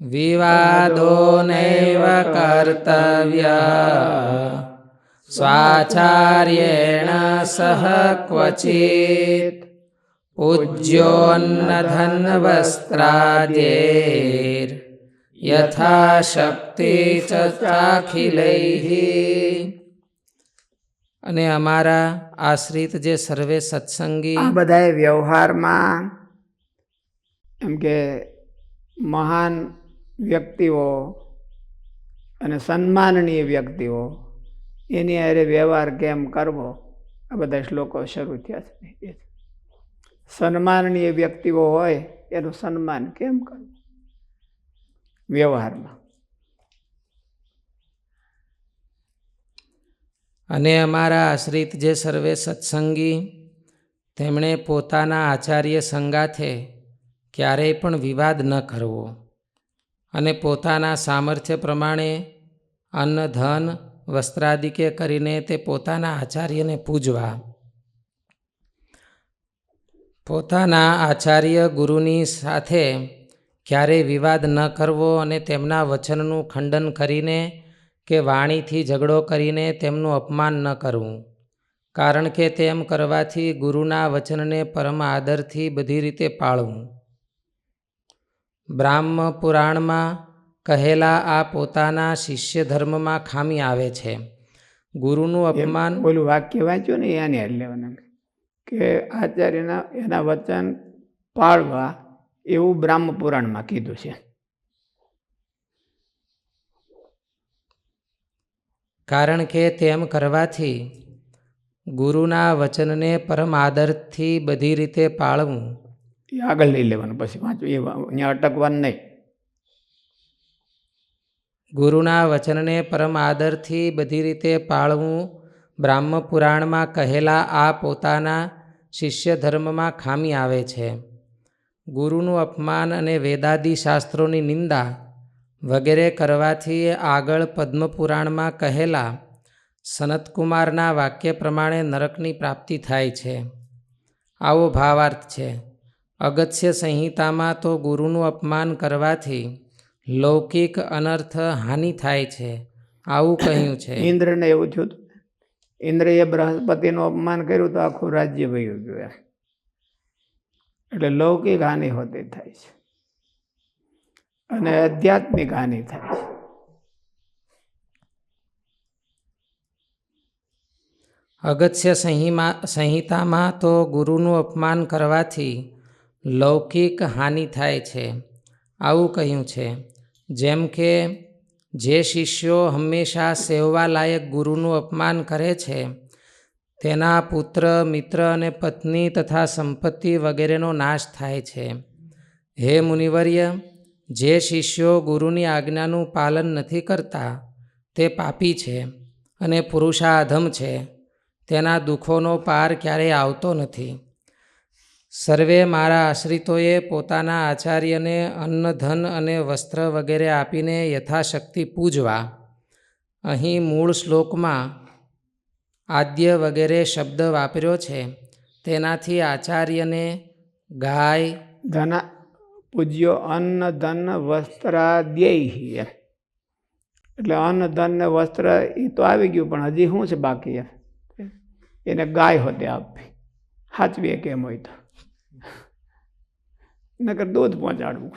વિવાદો નૈવ કર્તવ્ય સ્વાચાર્યેણ સહ ક્વચિત પૂજ્યોન્નધન્વસ્ત્રાદ્યૈર યથાશક્તિ ચ ચાખિલૈઃ અને અમારા આશ્રિત જે સર્વે સત્સંગી આ બધાય વ્યવહારમાં એમ કે મહાન વ્યક્તિઓ અને સન્માનનીય વ્યક્તિઓ, એની અરે વ્યવહાર કેમ કરવો? આ બધા શ્લોકો શરૂ થયા છે. સન્માનનીય વ્યક્તિઓ હોય, એનું સન્માન કેમ કરવું? વ્યવહારમાં. અને અમારા આશ્રિત જે સર્વે સત્સંગી, તેમણે પોતાના આચાર્ય સંગાથે ક્યારેય પણ વિવાદ ન કરવો. અને પોતાના સામર્થ્ય પ્રમાણે અન્ન, ધન, વસ્ત્રાદિકે કરીને તે પોતાના આચાર્યને પૂજવા. પોતાના આચાર્ય ગુરુની સાથે ક્યારેય વિવાદ ન કરવો અને તેમના વચનનું ખંડન કરીને કે વાણીથી ઝઘડો કરીને તેમનું અપમાન ન કરવું. કારણ કે તેમ કરવાથી ગુરુના વચનને પરમ આદરથી બધી રીતે પાળવું. બ્રાહ્મ પુરાણમાં કહેલા આ પોતાના શિષ્ય ધર્મમાં ખામી આવે છે. ગુરુનું અપમાન ઓલું વાક્ય વાંચ્યું ને એને લેવાના કે આચાર્યના એના વચન પાળવા એવું બ્રાહ્મ પુરાણમાં કીધું છે. કારણ કે તેમ કરવાથી ગુરુના વચનને પરમ આદરથી બધી રીતે પાળવું એ આગળ લઈ લેવાનું પછી વાંચવું. એ અહીંયા અટકવાનું નહીં. ગુરુના વચનને પરમ આદરથી બધી રીતે પાળવું બ્રાહ્મ પુરાણમાં કહેલા આ પોતાના શિષ્ય ધર્મમાં ખામી આવે છે. ગુરુનું અપમાન અને વેદાદી શાસ્ત્રોની નિંદા વગેરે કરવાથી આગળ પદ્મપુરાણમાં કહેલા સનતકુમારના વાક્ય પ્રમાણે નરકની પ્રાપ્તિ થાય છે. આવો ભાવાર્થ છે. અગત્ય સંહિતામાં તો ગુરુનું અપમાન કરવાથી લૌકિક અનર્થ હાનિ થાય છે. આવું કહ્યું છે. ઇન્દ્રને એવું થયું ઇન્દ્રએ બૃહસ્પતિનું અપમાન કર્યું તો આખું રાજ્ય વયું ગયું એટલે લૌકિક હાનિ હોતી થાય છે. અને આધ્યાત્મિક હાનિ થાય છે. અગત્ય સંહિમા સંહિતામાં તો ગુરુનું અપમાન કરવાથી લૌકિક હાનિ થાય છે. આવું કહ્યું છે. જેમ કે, જે શિષ્યો હંમેશા સેવવાલાયક ગુરુનું અપમાન કરે છે, તેના પુત્ર, મિત્ર અને પત્ની તથા સંપત્તિ વગેરેનો નાશ થાય છે. હે મુનિવર્ય, જે શિષ્યો ગુરુની આજ્ઞાનું પાલન નથી કરતા, તે પાપી છે અને પુરુષાધમ છે. તેના દુઃખોનો પાર ક્યારેય આવતો નથી. સર્વે મારા આશ્રિતોએ પોતાના આચાર્યને અન્ન, ધન અને વસ્ત્ર વગેરે આપીને યથાશક્તિ પૂજવા. અહીં મૂળ શ્લોકમાં આદ્ય વગેરે શબ્દ વાપર્યો છે. તેનાથી આચાર્યને ગાય, ધન, પૂજ્યો અન્ન, ધન વસ્ત્રાદ્યય એટલે અન્ન, ધન ને વસ્ત્ર એ તો આવી ગયું, પણ હજી શું છે બાકી? એને ગાય હોતે આપવી. સાચવીએ કેમ હોય તો. નકર દૂધ પહોંચાડવું.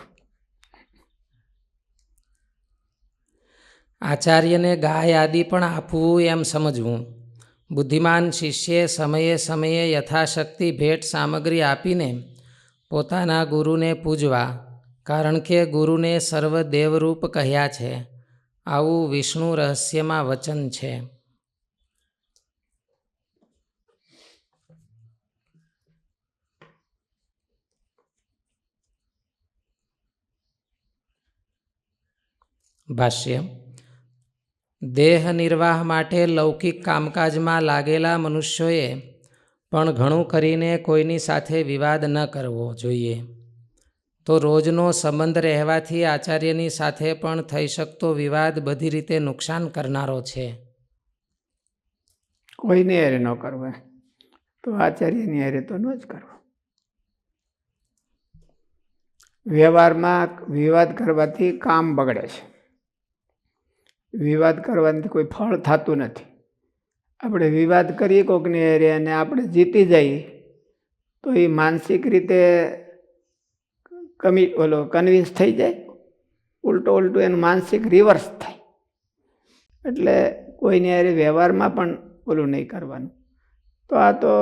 આચાર્યને ગાય આદિ પણ આપવું એમ સમજવું. બુદ્ધિમાન શિષ્યે સમયે સમયે યથાશક્તિ ભેટ સામગ્રી આપીને પોતાના ગુરુને પૂજવા, કારણ કે ગુરુને સર્વ દેવરૂપ કહ્યા છે. આવું વિષ્ણુ રહસ્યમાં વચન છે. ભાષ્ય, દેહ નિર્વાહ માટે લૌકિક કામકાજમાં લાગેલા મનુષ્યોએ પણ ઘણું કરીને કોઈની સાથે વિવાદ ન કરવો જોઈએ. તો રોજનો સંબંધ રહેવાથી આચાર્યની સાથે પણ થઈ શકતો વિવાદ બધી રીતે નુકસાન કરનારો છે. કોઈને હારે ન કરવો તો આચાર્યની હારે તો ન જ કરવો. વ્યવહારમાં વિવાદ કરવાથી કામ બગડે છે. વિવાદ કરવાથી કોઈ ફળ થતું નથી. આપણે વિવાદ કરીએ કોકની હારે અને આપણે જીતી જઈએ, તો એ માનસિક રીતે કમી, ઓલો કન્વિન્સ થઈ જાય. ઉલટો ઉલટું એનું માનસિક રિવર્સ થાય. એટલે કોઈની હારે વ્યવહારમાં પણ ઓલું નહીં કરવાનું. તો આ તો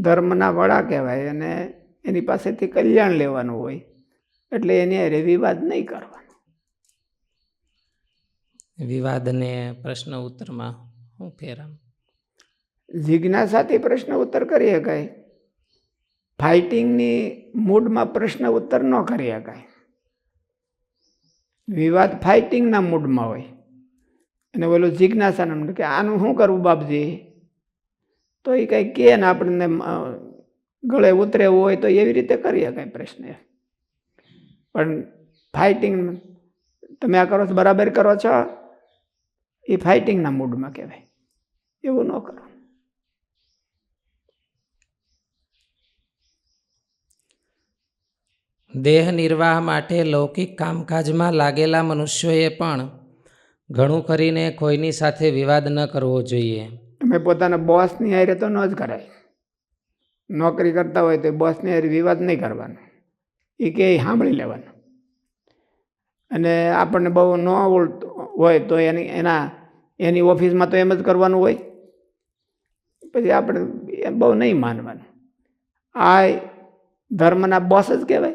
ધર્મના વડા કહેવાય અને એની પાસેથી કલ્યાણ લેવાનું હોય. એટલે એની હારે વિવાદ નહીં કરવાનો. વિવાદને પ્રશ્ન ઉત્તરમાં હું ફેરામ. જિજ્ઞાસાથી પ્રશ્ન ઉત્તર કરી શકાય. ફાઇટિંગની મૂડમાં પ્રશ્ન ઉત્તર ન કરી શકાય. વિવાદ ફાઇટિંગના મૂડમાં હોય. અને ઓલો જિજ્ઞાસાના મૂડ કે આનું શું કરવું બાપજી? તો એ કંઈ કહે ને આપણને ગળે ઉતરેવું હોય તો એવી રીતે કરી શકાય પ્રશ્ન પણ ફાઇટિંગ તમે આ કરો છો, બરાબર કરો છો? એ ફાઇટિંગના મૂડમાં કહેવાય. એવું ન કરો. દેહ નિર્વાહ માટે લૌકિક કામકાજમાં લાગેલા મનુષ્યોએ પણ ઘણું કરીને કોઈની સાથે વિવાદ ન કરવો જોઈએ. અમે પોતાના બોસની હારે તો ન જ કરાય. નોકરી કરતા હોય તો બોસની હારે વિવાદ નહીં કરવાનો. એ કે સાંભળી લેવાનું. અને આપણને બહુ ન હોય તો એની, એના, એની ઓફિસમાં તો એમ જ કરવાનું હોય. પછી આપણે એ બહુ નહીં માનવાનું. આ ધર્મના બોસ જ કહેવાય.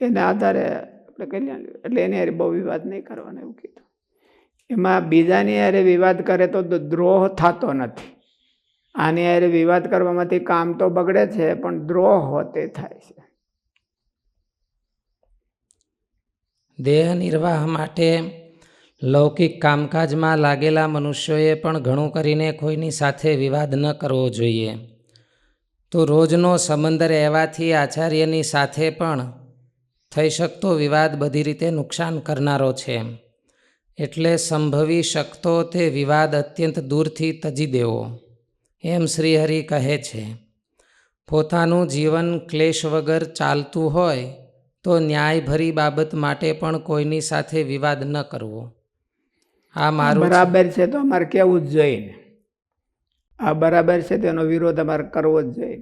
એના આધારે આપણે કલ્યાણ એટલે એની હારે બહુ વિવાદ નહીં કરવાનો એવું કીધું. એમાં બીજાની હારે વિવાદ કરે તો દ્રોહ થતો નથી. આની હારે વિવાદ કરવામાંથી કામ તો બગડે છે, પણ દ્રોહ હોતે થાય છે. દેહ નિર્વાહ માટે લૌકિક કામકાજમાં લાગેલા મનુષ્યોએ પણ ઘણું કરીને કોઈની સાથે વિવાદ ન કરવો જોઈએ. તો રોજનો સંબંધ રહેવાથી આચાર્યની સાથે પણ થઈ શકતો વિવાદ બધી રીતે નુકસાન કરનારો છે. એટલે સંભવી શકતો તે વિવાદ અત્યંત દૂરથી તજી દેવો. એમ શ્રીહરિ કહે છે. પોતાનું જીવન ક્લેશ વગર ચાલતું હોય તો ન્યાયભરી બાબત માટે પણ કોઈની સાથે વિવાદ ન કરવો. આ મારું બરાબર છે તો અમારે કહેવું જ જોઈએ ને આ બરાબર છે તેનો વિરોધ અમારે કરવો જ જોઈએ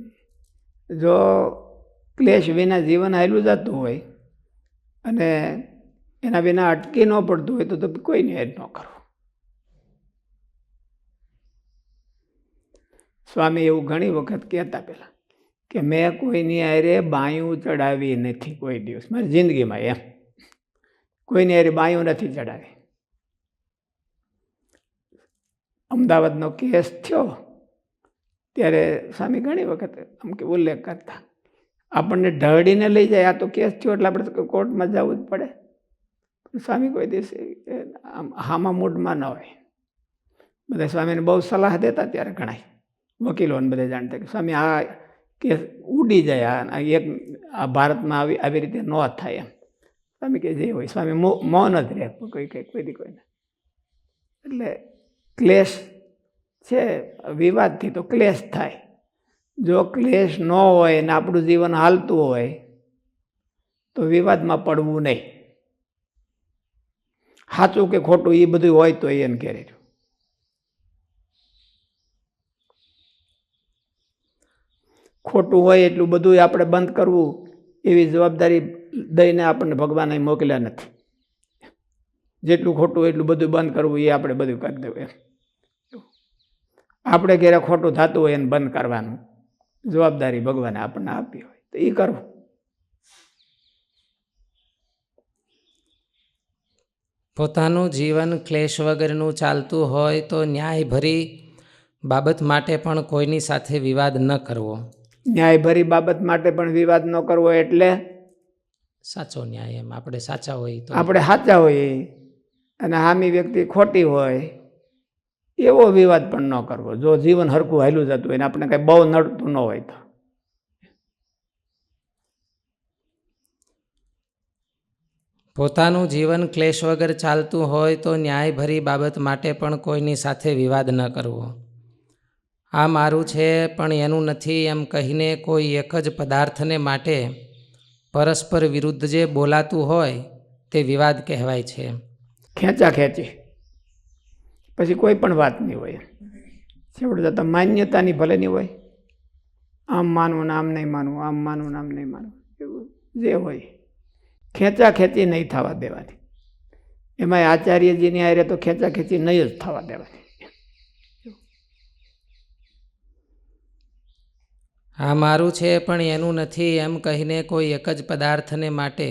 જો ક્લેશ વિના જીવન હાલું જતું હોય અને એના વિના અટકી ન પડતું હોય તો તો કોઈને એડ ન કરવું. સ્વામી એવું ઘણી વખત કહેતા પહેલાં કે મેં કોઈની હારે બાયું ચડાવી નથી કોઈ દિવસ. મારી જિંદગીમાં એમ. કોઈની હારે બાયું નથી ચડાવી અમદાવાદનો કેસ થયો, ત્યારે સ્વામી ઘણી વખત આમ કે ઉલ્લેખ કરતા, આપણને ઢળીને લઈ જાય, આ તો કેસ થયો, એટલે આપણે કોર્ટમાં જવું જ પડે. સ્વામી કોઈ દિવસે આમ હામા મૂડમાં ન હોય. બધા સ્વામીને બહુ સલાહ દેતા ત્યારે ઘણાય વકીલોને બધા જાણતા કે, સ્વામી, આ કેસ ઉડી જાય, આ એક, આ ભારતમાં આવી આવી રીતે ન થાય એમ. સ્વામી કે, જે હોય, સ્વામી મૌન જ રહે, કોઈ કંઈક કોઈ કોઈને. એટલે ક્લેશ છે, વિવાદથી તો ક્લેશ થાય. જો ક્લેશ ન હોય ને આપણું જીવન હાલતું હોય, તો વિવાદમાં પડવું નહીં. સાચું કે ખોટું એ બધું હોય તો એને ઘેરે ખોટું હોય એટલું બધું આપણે બંધ કરવું, એવી જવાબદારી દઈને આપણને ભગવાને મોકલ્યા નથી. જેટલું ખોટું એટલું બધું બંધ કરવું એ આપણે બધું કરી દેવું આપણે ઘેરે ખોટું થતું હોય એને બંધ કરવાનું. જવાબદારી ભગવાને આપણને આપી હોય તો એ કરવું. પોતાનું જીવન ક્લેશ વગરનું ચાલતું હોય તો ન્યાયભરી બાબત માટે પણ કોઈની સાથે વિવાદ ન કરવો. ન્યાયભરી બાબત માટે પણ વિવાદ ન કરવો એટલે સાચો ન્યાય એમ. આપણે સાચા હોય તો આપણે સાચા હોઈએ. અને હામી વ્યક્તિ ખોટી હોય, એવો વિવાદ પણ ન કરવો. જો જીવન હરકું હાલ્યું જતું હોય ને, આપણે કંઈ બહુ નડતું ન હોય તો. પોતાનું જીવન ક્લેશ વગર ચાલતું હોય તો ન્યાયભરી બાબત માટે પણ કોઈની સાથે વિવાદ ન કરવો. આ મારું છે, પણ એનું નથી એમ કહીને કોઈ એક જ પદાર્થને માટે પરસ્પર વિરુદ્ધ જે બોલાતું હોય, તે વિવાદ કહેવાય છે. ખેંચા ખેંચી. પછી કોઈ પણ વાત નહીં હોય. છેવટે જતાં માન્યતાની ભલે નહીં હોય. આમ માનવું ને આમ નહીં માનવું, આમ માનવું ને આમ નહીં માનવું, એવું જે હોય. ખેંચા ખેંચી નહીં થવા દેવાની એમાં આચાર્યજીની આરે તો ખેંચા ખેંચી નહીં જ થવા દેવાની આ મારું છે, પણ એનું નથી એમ કહીને કોઈ એક જ પદાર્થને માટે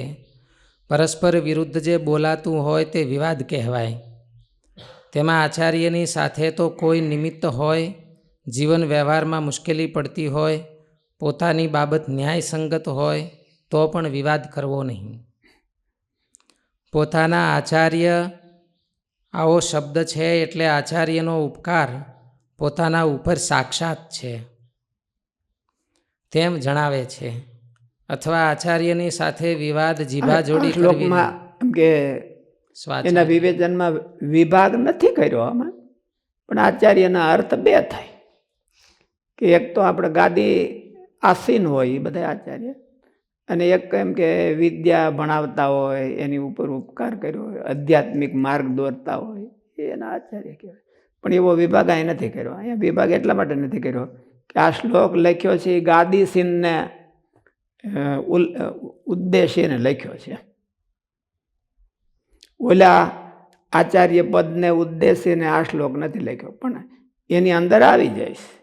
પરસ્પર વિરુદ્ધ જે બોલાતું હોય તે વિવાદ કહેવાય. તેમાં આચાર્યની સાથે તો કોઈ નિમિત્ત હોય, જીવન વ્યવહારમાં મુશ્કેલી પડતી હોય, પોતાની બાબત ન્યાયસંગત હોય, તો પણ વિવાદ કરવો નહીં. પોતાના આચાર્ય આવો શબ્દ છે એટલે આચાર્યનો ઉપકાર પોતાના ઉપર સાક્ષાત છે. તેમ જણાવે છે. અથવા આચાર્યની સાથે વિવાદ જીભા જોડી શ્લોકમાં એમ કે. એના વિવેચનમાં વિભાગ નથી કર્યો આમાં પણ આચાર્યના અર્થ બે થાય. કે એક તો આપણે ગાદી આસીન હોય એ બધા આચાર્ય અને એક એમ કે વિદ્યા ભણાવતા હોય એની ઉપર ઉપકાર કર્યો હોય આધ્યાત્મિક માર્ગ દોરતા હોય એના આચાર્ય કહેવાય. પણ એવો વિભાગ અહીં નથી કર્યો. અહીંયા વિભાગ એટલા માટે નથી કર્યો કે આ શ્લોક લખ્યો છે એ ગાદી સીનને ઉદ્દેશીને લખ્યો છે ઓલા આચાર્ય પદને ઉદ્દેશીને આ શ્લોક નથી લખ્યો પણ એની અંદર આવી જાય છે